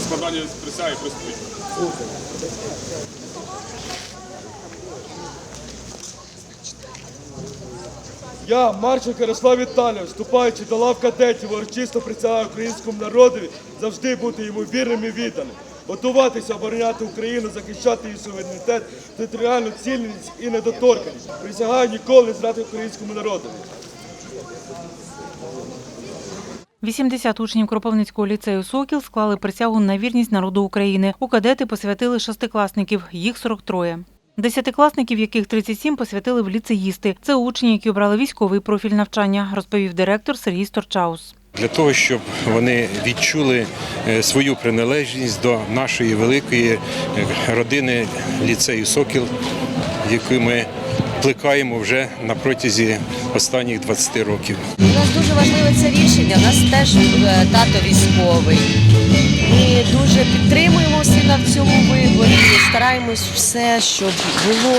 складання присяги приступить. Я, Марченко Ярослав Віталійович, вступаючи до лав кадетів, урочисто присягаю українському народові завжди бути йому вірним і відданим, готуватися обороняти Україну, захищати її суверенітет, територіальну цільність і недоторканість. Присягаю ніколи не зрати українському народові. 80 учнів Кропивницького ліцею Сокіл склали присягу на вірність народу України. У кадети посвятили шестикласників, їх 43. Десятикласників, яких 37, посвятили в ліцеїсти. Це учні, які обрали військовий профіль навчання, розповів директор Сергій Сторчаус. для того, щоб вони відчули е, свою приналежність до нашої великої е, родини ліцею Сокіл, яку ми плекаємо вже на протязі останніх 20 років. У нас дуже важливе це рішення. У нас теж е, тато військовий. Ми дуже підтримуємо сина в цьому виборі. Стараємось все, щоб було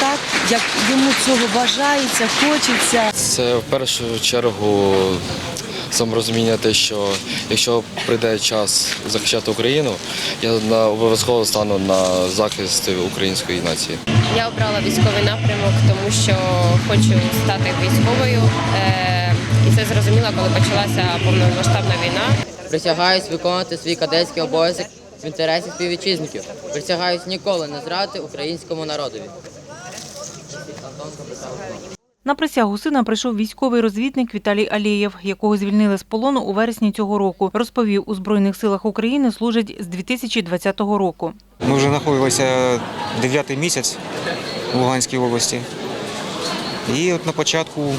так, як йому цього бажається, хочеться. Це в першу чергу саморозуміння те, що якщо прийде час захищати Україну, я на обов'язково стану на захист української нації. Я обрала військовий напрямок, тому що хочу стати військовою. Е, І це зрозуміло, коли почалася повномасштабна війна. Присягаюсь виконувати свій кадетський обов'язок в інтересі співвітчизників. Присягаюсь ніколи не зрадити українському народові. На присягу сина прийшов військовий розвідник Віталій Алєєв, якого звільнили з полону у вересні цього року. Розповів, у Збройних силах України служить з 2020 року. Ми вже знаходилися дев'ятий місяць в Луганській області. І от на початку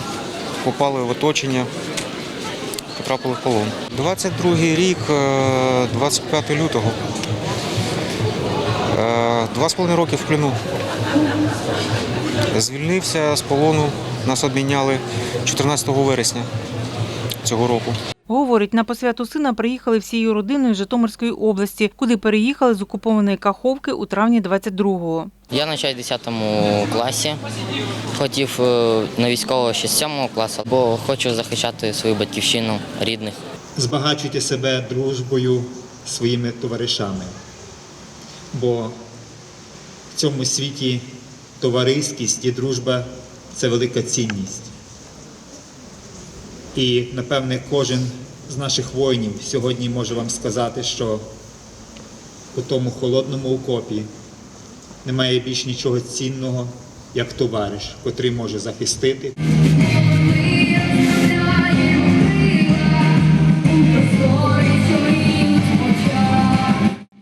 попали в оточення, потрапили в полон. 22 рік, е, 25 лютого. Е, Два з половиною роки в плену. Звільнився з полону, нас обміняли 14 вересня цього року. Говорить, на посвяту сина приїхали всією родиною з Житомирської області, куди переїхали з окупованої Каховки у травні 22-го. Я навчаюсь в 10 класі. Хотів е, на військового ще з 7 класу, бо хочу захищати свою батьківщину, рідних. збагачуйте себе дружбою своїми товаришами. Бо в цьому світі товариськість і дружба це велика цінність. І, напевне, кожен з наших воїнів сьогодні може вам сказати, що у тому холодному окопі немає більш нічого цінного, як товариш, котрий може захистити.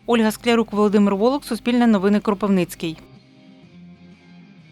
Ольга Склярук, Володимир Волок, Суспільне новини Кропивницький.